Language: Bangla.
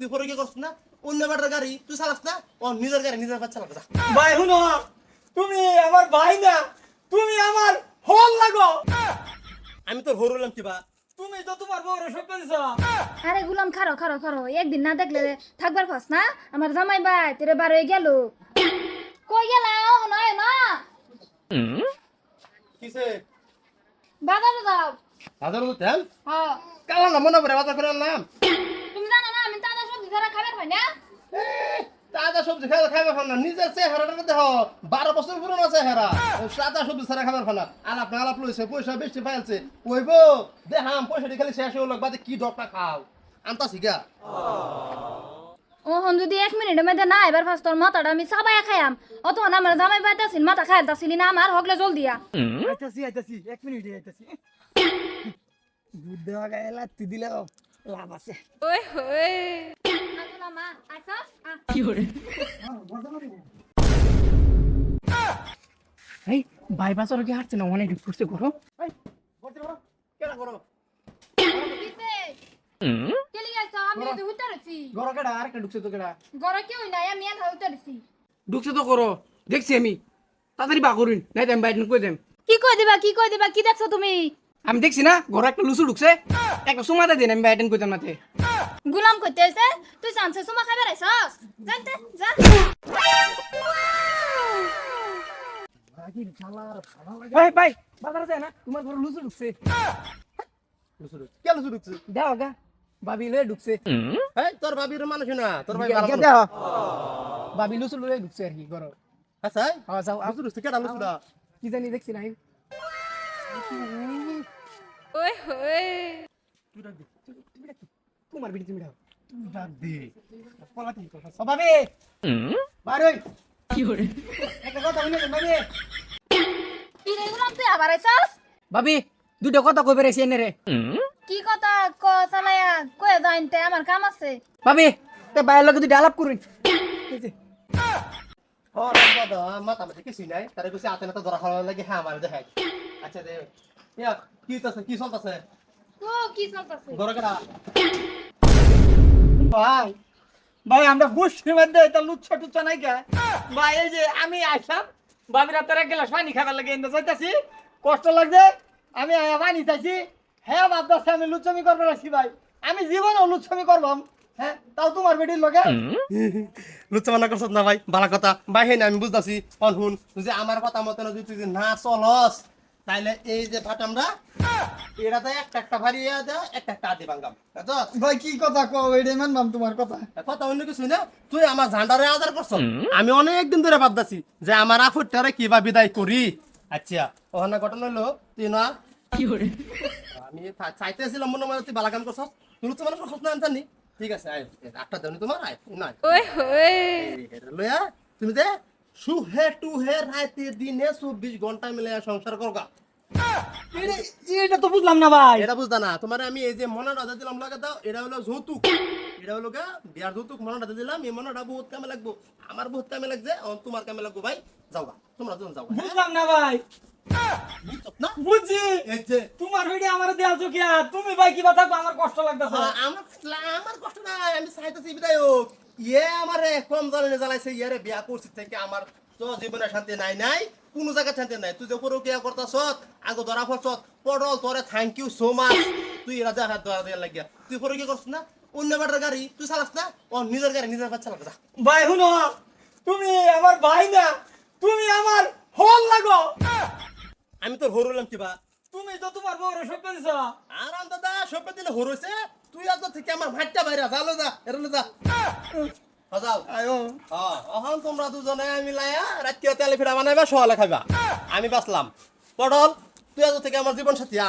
তুই পরে কি করছিস না? অন্য বেটার গাড়ি তুই চালাস না? ও নিজের গাড়ি নিজের বাচ্চা লাগা ভাই শুনো তুমি আমার ভাই না তুমি আমার হল লাগো আমি তোর হরু হলাম কিবা তুমি তো তোমার বউরে দিছ আরে গুলাম খারো খারো খারো একদিন না দেখলে থাকবার পাস না? আমার জামাই ভাই তেরে বার হয়ে গেল। কই গেলা? ও নয় না কিসে? বাজারে যাও। হাজার তেল? হ্যাঁ কালা না মনে পড়ে বাজার করে আনলাম। সবজি ছাড়া খাবার পাই না তাজা সবজি খাইলে খাইবে খান না। নিজের চেহারাটা দেহ বারো বছর পুরনো চেহারা। সাদা সবজি ছাড়া খাবার খান আলাপ না আলাপ লইছে পয়সা বেশি পাইছে কইব দেহাম পয়সা দিয়ে খালি শেষ হলো বাদে কি ডকটা খাও? আনতাছি গা। ওহন যদি এক মিনিটের মধ্যে না এবার ফার্স্ট তোর মাথাটা আমি চাবাই খাইয়াম। অতক্ষণ আমার জামাই পাইতাছিল মাথা খাইতাছিলি না আমার হগলে জল দিয়া। আইতাছি আইতাছি এক মিনিট আইতাছি। দুধ দেওয়া গায়ে লাত্তি দিলেও লাভ আছে। মা এই বাইপাসের কি হাঁটছে না অনেক করো কেনা করো আমি তো উতারছি গরো কেডা? আরেকটা ঢুকছে তো কেডা? ঘরে কেউ নাই আমি উতারছি ঢুকছে তো করো দেখছি আমি। তাড়াতাড়ি বা করুন নাই তো আমি বাইরে কই দেম। কি কই দিবা কি কই দিবা কি দেখছ তুমি? আমি দেখছি না ঘরে একটা লুচু ঢুকছে। একটা সুমাতে দিন আমি বাইরে কই দেম নাতে। গুলাম কইতে আইছে তুই জানছে সুমা খাইবার আইছস? জানতে যা। ভাই ভাই বাজারে যায় না? তোমার ঘরে লুচু ঢুকছে। কেন শুরু করছিস দাও গা বাবি লয়ে ঢুকছে। এই তোর ভাবির মানুষ না তোর ভাই ভালো। দাও। বাবি লুচু লয়ে ঢুকছে আর কি ঘরে। আচ্ছা হ্যাঁ যাও লুচু লুচু কেডা লুচু না কি জানি দেখছি না তোমার বিড়ি তুমি দাও। তুই ডাক দে। ও বাবি বার হই। কি হরে একটা কথা বলে বাবি। কি রে গুলাম তুই আবার আইছস? বাবি দুটো কথা কই বেরেছি এনে রে। কি কথা? ক চালায়া কই জানতে আমার কাম আছে। বাবি তে বাইরের লোকে দুটো আলাপ করুন ও রাম বাদা মাথা মাথা কিছু নাই। তারে কইছে আতে না তো ধরা খাওয়া লাগে হ্যাঁ আমার দেখাই। আচ্ছা দে। কি হইতাছে? কি চলতাছে? ও কি চলতেছে? কেডা। ভাই ভাই, আমরা গোষ্ঠীর মধ্যে এটা লুচ্ছা টুচ্ছা নাই কে? ভাই, এই যে আমি এক গ্লাস পানি খাবার লাগে, এনে চাইতাছি কষ্ট লাগছে, আমি পানি চাইছি। হ্যাঁ ভাবতেছি আমি লুচ্ছমি করব রাখছি ভাই। আমি লুচ্ছমি হ্যাঁ তাও তোমার বেটির না ভাই ভালো কথা। ভাই হেন আমি বুঝতাছি। হুন যে আমার কথা মতো যদি তুই না চলস তাইলে এই যে ফাটামরা এটাতে একটা একটা ভারিয়ে দেয় একটা একটা আদি ভাঙ্গাম ভাই কি কথা কও? মানবাম তোমার কথা। কথা অন্য কিছু না তুই আমার ঝান্ডারে আদার করছ। আমি অনেক দিন ধরে ভাবতাছি যে আমার আফুরটারে কিবা বিদায় করি। আচ্ছা ওখানে ঘটনা হলো তুই না আমি থা- চাইতেছিলাম মনে মনে তুই বালা কাম করছস। তুই তো মানে করছস না। জানি ঠিক আছে আয় আটটা দেওনি তোমার আয় না লয়া তুমি যে সুহে টু হে রাতে দিনে চব্বিশ ঘণ্টা মিলে সংসার করগা। এটা তো বুঝলাম না ভাই। এটা বুঝতা না। তোমার আমি এই যে মনে রাজা দিলাম লাগে দাও এটা হলো যৌতুক। এটা হলো গা বিয়ার যৌতুক মনে রাজা দিলাম এই মনেটা বহুত কামে লাগবো। আমার বহুত কামে লাগছে তোমার কামে লাগবো ভাই। যাও গা তোমরা দুজন যাও হ্যাঁ? বুঝলাম না ভাই। বুঝছ। না তোমার ভিডিও আমার দেওয়া চোখিয়া তুমি ভাই কিবা থাকব আমার কষ্ট লাগতেছে। আমার আমার কষ্ট নাই আমি চাইতেছি বিদায়ক ইয়ে আমারে কম জানে জ্বালাইছে ইয়ারে বিয়া করছি থেকে আমার তো জীবনে শান্তি নাই নাই। কোনো জায়গায় শান্তি নাই। তুই যে পরে কিয়া করতাছ আগে ধরা পড়ছ পটল তোরে থ্যাংক ইউ সো মাচ তুই রাজা হাত ধরা দিয়ে লাগিয়া। তুই কি করছিস না? অন্য বাটার গাড়ি তুই চালাস না? ও নিজের গাড়ি নিজের বাচ্চা লাগা ভাই শুনো তুমি আমার ভাই না তুমি আমার হল লাগো আমি তোর হরুলাম কিবা তুমি তো তোমার বউরে দিছ আরাম দাদা সপে দিলে হরইছে তুই এত থেকে আমার ভাইটা বাইরা যালো যা এরলে যা। হ্যাঁ এখন তোমরা দুজনে মিলাইয়া রাত্রিও তেলে ফিরা বানাইবা সকালে খাইবা। আমি বাঁচলাম। পটল তুই আজ থেকে আমার জীবন সাথী আ।